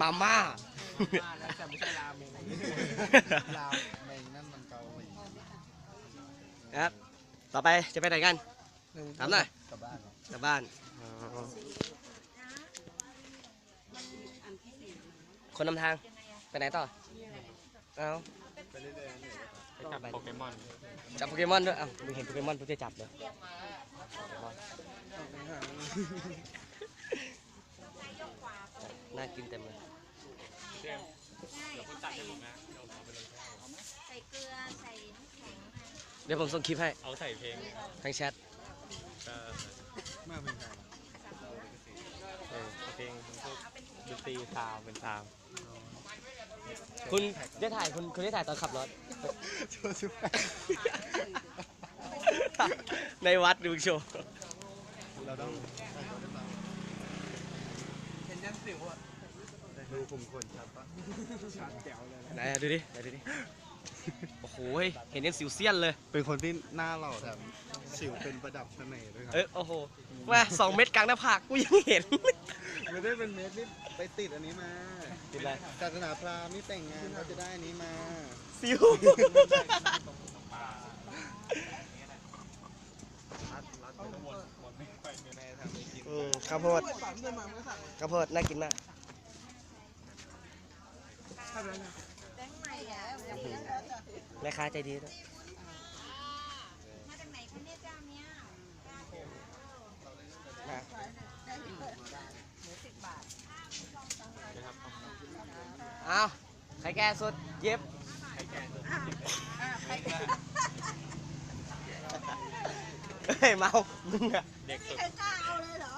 มาม่าแล้วแต่ไม่ใช่ราเมงราเมงนั่นมันเกาหลีนะครับ ต่อไปจะไปไหนกัน ถามหน่อย กลับบ้านเหรอกลับบ้านคนนำทาง ไปไหนต่อ เอาไปเรื่อยๆเนี่ยไปจับโปเกมอนจับโปเกมอนด้วยเอ้ามึงเห็นโปเกมอนมึงจะจับเลยน่ากินเต็มเลยเดี๋ยวคุณตัดให้ผมนะเดี๋ยวเอาไปลงแก้วใส่เกลือ ใส่น้ำแข็งค่ะเดี๋ยวผมส่งคลิปให้เอาใส่เพลงทางแชทก็มาเป็นไงเออเพลงพวกดนตรีซาวด์เป็นซาวด์คุณได้ถ่ายคุณคุณได้ถ่ายตอนขับรถช่วยช่วยในวัดดูโชว์เราต้องเห็ นยันสิวอะดูผมคนชัดปะชัดแจ๋วเลยไหนอะดูดิไหนดูดิโอ้โหเห็นยังสิวเซียนเลย เป็นคนที่หน้าหล่อแถมสิวเป็นประดับเสน่ห์ด้วยครัเอ้ยโอ้โหว่าสองเม็ดกลางหน้าผากกูยังเห็นไม่ได้เป็นเม็ดนี่ไปติดอันนี้มาติดอะไรศาสนาพราหมณ์นี่แต่งงานเขาจะได้อันนี้มาสิว อืมข้าวโพดข้าวโพดน่ากินมากแม่ค้าใจดีด้วยมาจาไหนคะเนี่ยเจ้าเยนะนะครับเอาใครแก่สุด ม่เมา มึงอะเด็กสุด ใครกล้าเอาเลยเหรอ